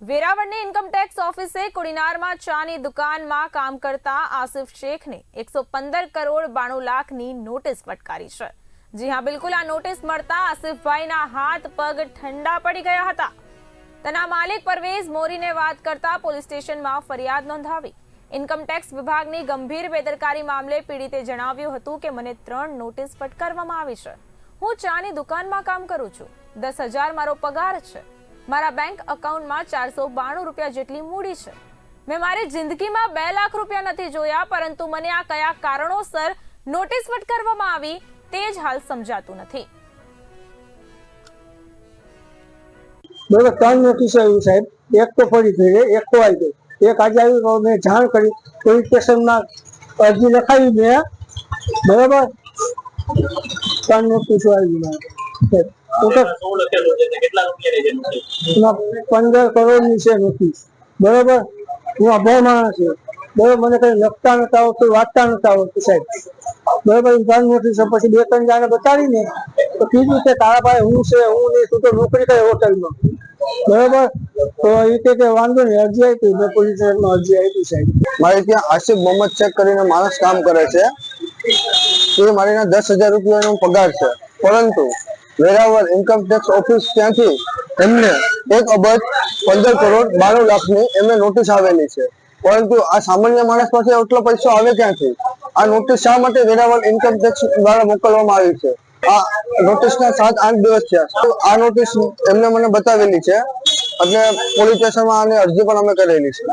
વેરાવળની income tax ઓફિસે કુડિનારમાં ચાની દુકાનમાં કામ કરતા આસિફ શેખને એકસો પંદર કરોડ બાણું લાખની નોટિસ ફટકારી છે. જી હા, બિલકુલ આ નોટિસ મળતા આસિફભાઈના હાથ પગ ઠંડા પડી ગયા હતા. તેના માલિક પરવેઝ મોરીને વાત કરતા પોલીસ સ્ટેશનમાં ફરિયાદ નોંધાવી. ઇન્કમટેક્સ વિભાગની ગંભીર બેદરકારી મામલે પીડિતે જણાવ્યું હતું કે મને ત્રણ નોટિસ ફટકારવામાં આવી છે. હું ચાની દુકાનમાં કામ કરું છું. દસ હજાર મારો પગાર છે. મારા બેંક એકાઉન્ટમાં ચારસો બાણું રૂપિયા જેટલી મૂડી છે. મેં મારી જિંદગીમાં બે લાખ રૂપિયા નથી જોયા, પરંતુ મને આ કયા કારણોસર નોટિસ ફટકારવામાં આવી તે જ હાલ સમજાતું નથી. બરાબર, ત્રણ નોટિસ આવ્યું સાહેબ. એક તો ફરી ગઈ, એક આવી ગઈ. એક આજે આવી મેં જાણ કરી. પોલીસ સ્ટેશનમાં અરજી લખાવી મેં. બરાબર? ત્રણ નોટિસો આવી મારે. ટોટલ કરોડની છે નોટિસ? પંદર કરોડની છે નોટિસ બરોબર? હું અભય માણસ છું. બરોબર? મને કઈ લખતા નતા આવડતું વાંચતા નતા આવતું સાહેબ. બરોબર? એ નોટિસ પછી બે ત્રણ જાણે બતાવીને તો કીધું કે તારા ભાઈ હું છે હું નહીં તું તો નોકરી કરે હોટલમાં. બરોબર? તો એ કહે કે વાંધો નહીં અરજી આપી મેં પોલીસ સ્ટેશનમાં અરજી આપી સાહેબ. મારે ત્યાં આસિફ મોહમ્મદ ચેક કરીને માણસ કામ કરે છે. એ મારીના દસ હજાર રૂપિયાનો પગાર છે. પરંતુ વેરાવળ ઇન્કમ ટેક્સ ઓફિસ ત્યાંથી એમને એક અબજ પંદર કરોડ બાણું લાખની એમને નોટિસ આવેલી છે. પરંતુ આ સામાન્ય માણસ પાસે એટલો પૈસો આવે ક્યાંથી? આ નોટિસ શા માટે વેરાવળ ઇન્કમ ટેક્સ દ્વારા મોકલવામાં આવી છે? આ નોટિસના સાત આઠ દિવસ થયા. તો આ નોટિસ એમને મને બતાવેલી છે એટલે પોલીસ સ્ટેશનમાં આની અરજી પણ અમે કરેલી છે.